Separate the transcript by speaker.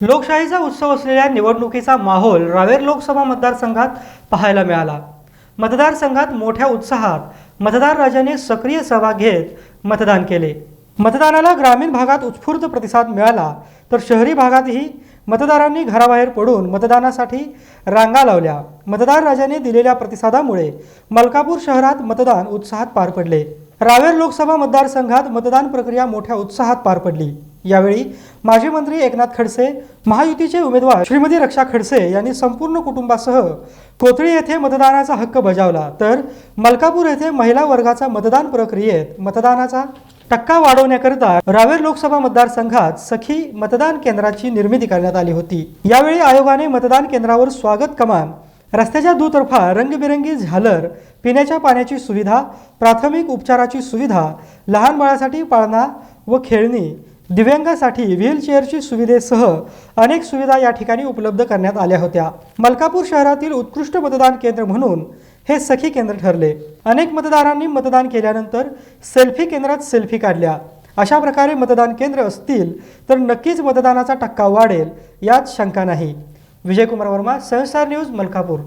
Speaker 1: लोकशाहीचा उत्सव असलेल्या निवडणुकीचा माहोल रावेर लोकसभा मतदारसंघात पाहायला मिळाला. मतदारसंघात मोठ्या उत्साहात मतदार राजाने सक्रिय सहभाग घेत मतदान केले. मतदानाला ग्रामीण भागात उत्स्फूर्त प्रतिसाद मिळाला तर शहरी भागातही मतदारांनी घराबाहेर पडून मतदानासाठी रांगा लावल्या. मतदार राजाने दिलेल्या प्रतिसादामुळे मलकापूर शहरात मतदान उत्साहात पार पडले. रावेर लोकसभा मतदारसंघात मतदान प्रक्रिया मोठ्या उत्साहात पार पडली. यावेळी माजी मंत्री एकनाथ खडसे महायुतीचे उमेदवार श्रीमती रक्षा खडसे यांनी संपूर्ण कुटुंबासह कोथळी येथे मतदानाचा हक्क बजावला. तर मलकापूर येथे महिला वर्गाचा मतदान प्रक्रियेत मतदानाचा टक्का वाढवण्याकरिता रावेर लोकसभा मतदारसंघात सखी मतदान केंद्राची निर्मिती करण्यात आली होती. यावेळी आयोगाने मतदान केंद्रावर स्वागत कमान रस्त्याच्या दुतर्फा रंगबिरंगी झालर पिण्याच्या पाण्याची सुविधा प्राथमिक उपचाराची सुविधा लहान बाळासाठी पाळणा व खेळणी दिव्यांगासाठी व्हीलचेअरची सुविधेसह अनेक सुविधा या ठिकाणी उपलब्ध करण्यात आल्या होत्या. मलकापूर शहरातील उत्कृष्ट मतदान केंद्र म्हणून हे सखी केंद्र ठरले. अनेक मतदारांनी मतदान केल्यानंतर सेल्फी केंद्रात सेल्फी काढल्या. अशा प्रकारे मतदान केंद्र असतील तर नक्कीच मतदानाचा टक्का वाढेल यात शंका नाही. विजयकुमार वर्मा सहसार न्यूज मलकापूर.